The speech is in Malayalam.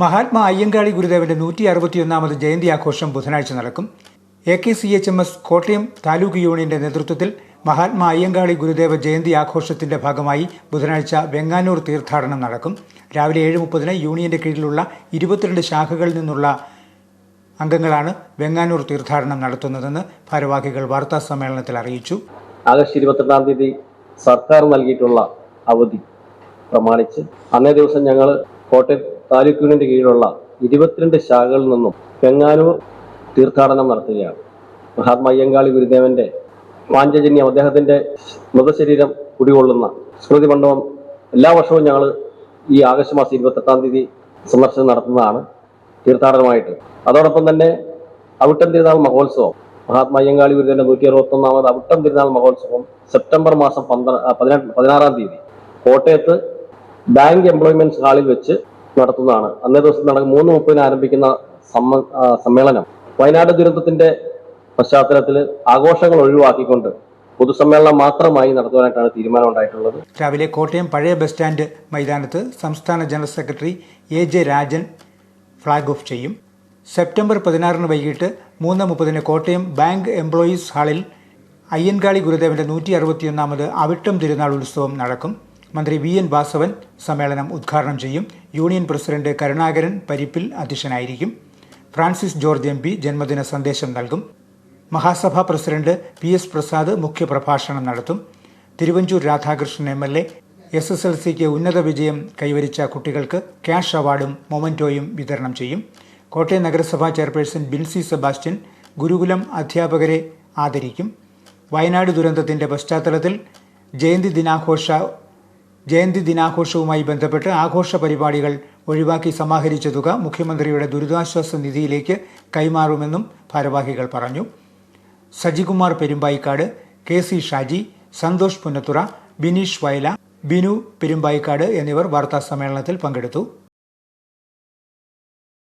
മഹാത്മാ അയ്യങ്കാളി ഗുരുദേവന്റെ നൂറ്റി അറുപത്തിയൊന്നാമത് ജയന്തി ആഘോഷം ബുധനാഴ്ച നടക്കും. A K C H M S Kottayam taluk യൂണിയന്റെ നേതൃത്വത്തിൽ മഹാത്മാ അയ്യങ്കാളി ഗുരുദേവ ജയന്തി ആഘോഷത്തിന്റെ ഭാഗമായി ബുധനാഴ്ച വെങ്ങാനൂർ തീർത്ഥാടനം നടക്കും. രാവിലെ ഏഴ് മുപ്പതിന് യൂണിയന്റെ കീഴിലുള്ള ഇരുപത്തിരണ്ട് ശാഖകളിൽ നിന്നുള്ള അംഗങ്ങളാണ് വെങ്ങാനൂർ തീർത്ഥാടനം നടത്തുന്നതെന്ന് ഭാരവാഹികൾ വാർത്താ സമ്മേളനത്തിൽ അറിയിച്ചു. ആഗസ്റ്റ് ഇരുപത്തെട്ടാം തീയതി സർക്കാർ നൽകിയിട്ടുള്ള അവധി പ്രമാണിച്ച് അന്നേ ദിവസം ഞങ്ങൾ കോട്ടയം താലൂക്ക് യൂണിയന്റെ കീഴിലുള്ള ഇരുപത്തിരണ്ട് ശാഖകളിൽ നിന്നും പെങ്ങാനൂർ തീർത്ഥാടനം നടത്തുകയാണ്. മഹാത്മാ അയ്യങ്കാളി ഗുരുദേവന്റെ പാഞ്ചജന്യം അദ്ദേഹത്തിന്റെ മൃതശരീരം കുടികൊള്ളുന്ന സ്മൃതി മണ്ഡപം എല്ലാ വർഷവും ഞങ്ങൾ ഈ ആഗസ്റ്റ് മാസം ഇരുപത്തെട്ടാം തീയതി സന്ദർശനം നടത്തുന്നതാണ് തീർത്ഥാടനമായിട്ട്. അതോടൊപ്പം തന്നെ അവിട്ടം തിരുനാൾ മഹോത്സവം മഹാത്മാ അയ്യങ്കാളി ഗുരുദേവന്റെ നൂറ്റി അറുപത്തി ഒന്നാമത് അവിട്ടം തിരുനാൾ മഹോത്സവം സെപ്റ്റംബർ മാസം പന്ത്ര പതിനെട്ട് പതിനാറാം തീയതി. കോട്ടയത്ത് ബാങ്ക് എംപ്ലോയ്മെന്റ് ഹാളിൽ വെച്ച് നടത്തുന്നതാണ്. അന്നേ ദിവസം നടക്കും മൂന്ന് മുപ്പതിന് ആരംഭിക്കുന്ന സമ്മ സമ്മേളനം വയനാട് ദുരന്തത്തിന്റെ പശ്ചാത്തലത്തിൽ ആഘോഷങ്ങൾ ഒഴിവാക്കിക്കൊണ്ട് പൊതുസമ്മേളനം മാത്രമായി നടത്തുവാനായിട്ടാണ് തീരുമാനം ഉണ്ടായിട്ടുള്ളത് രാവിലെ കോട്ടയം പഴയ ബസ് സ്റ്റാൻഡ് മൈതാനത്ത് സംസ്ഥാന general secretary A J Rajan flag off ചെയ്യും. സെപ്റ്റംബർ പതിനാറിന് വൈകിട്ട് മൂന്ന് മുപ്പതിന് കോട്ടയം ബാങ്ക് എംപ്ലോയീസ് ഹാളിൽ അയ്യൻകാളി ഗുരുദേവന്റെ നൂറ്റി അറുപത്തിയൊന്നാമത് അവിട്ടം തിരുനാൾ ഉത്സവം നടക്കും. മന്ത്രി വി എൻ വാസവൻ സമ്മേളനം ഉദ്ഘാടനം ചെയ്യും. യൂണിയൻ പ്രസിഡന്റ് കരുണാകരൻ പരിപ്പിൽ അധ്യക്ഷനായിരിക്കും. ഫ്രാൻസിസ് ജോർജ് എം പി ജന്മദിന സന്ദേശം നൽകും. Mahasabha president P S Prasad മുഖ്യപ്രഭാഷണം നടത്തും. Thiruvanchoor Radhakrishnan M L A S S L സിക്ക് ഉന്നത വിജയം കൈവരിച്ച കുട്ടികൾക്ക് ക്യാഷ് അവാർഡും മൊമന്റോയും വിതരണം ചെയ്യും. കോട്ടയം നഗരസഭാ ചെയർപേഴ്സൺ ബിൻസി സെബാസ്റ്റ്യൻ ഗുരുകുലം അധ്യാപകരെ ആദരിക്കും. വയനാട് ദുരന്തത്തിന്റെ പശ്ചാത്തലത്തിൽ ജയന്തി ദിനാഘോഷ ജയന്തി ദിനാഘോഷവുമായി ബന്ധപ്പെട്ട് ആഘോഷ പരിപാടികൾ ഒഴിവാക്കി സമാഹരിച്ച തുക മുഖ്യമന്ത്രിയുടെ ദുരിതാശ്വാസ നിധിയിലേക്ക് കൈമാറുമെന്നും ഭാരവാഹികൾ പറഞ്ഞു. സജികുമാർ പെരുമ്പായിക്കാട് കെ സി ഷാജി സന്തോഷ് പുന്നത്തുറ ബിനീഷ് വയല ബിനു പെരുമ്പായിക്കാട് എന്നിവർ വാർത്താ സമ്മേളനത്തിൽ പങ്കെടുത്തു.